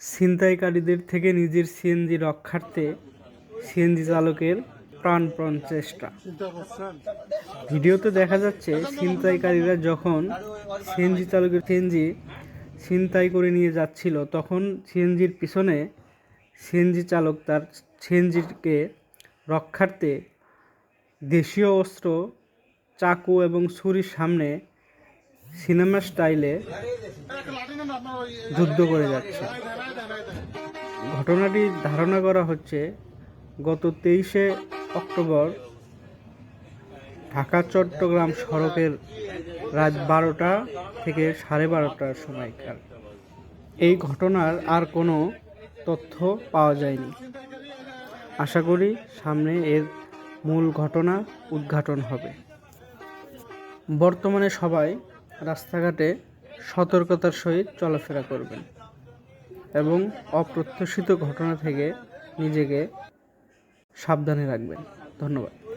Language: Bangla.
ছিনতাইকারীদের থেকে নিজের সিএনজি রক্ষার্থে সিএনজি চালকের প্রাণপণ চেষ্টা। ভিডিওতে দেখা যাচ্ছে, ছিনতাইকারীরা যখন সিএনজি চালকের সিএনজি ছিনতাই করে নিয়ে যাচ্ছিল, তখন সিএনজির পিছনে সিএনজি চালক তার সিএনজিকে রক্ষার্থে দেশীয় অস্ত্র, চাকু এবং ছুরির সামনে সিনেমা স্টাইলে যুদ্ধ করে যাচ্ছে। ঘটনাটি ধারণা করা হচ্ছে গত তেইশে অক্টোবর ঢাকা, চট্টগ্রাম সড়কের রাত বারোটা থেকে সাড়ে বারোটার সময়কার। এই ঘটনার আর কোনো তথ্য পাওয়া যায়নি। আশা করি সামনে এর মূল ঘটনা উদ্ঘাটন হবে। বর্তমানে সবাই রাস্তাঘাটে সতর্কতার সহিত চলাফেরা করবেন। এবং অপ্রত্যাশিত ঘটনা থেকে নিজেকে সাবধানে রাখবেন। ধন্যবাদ।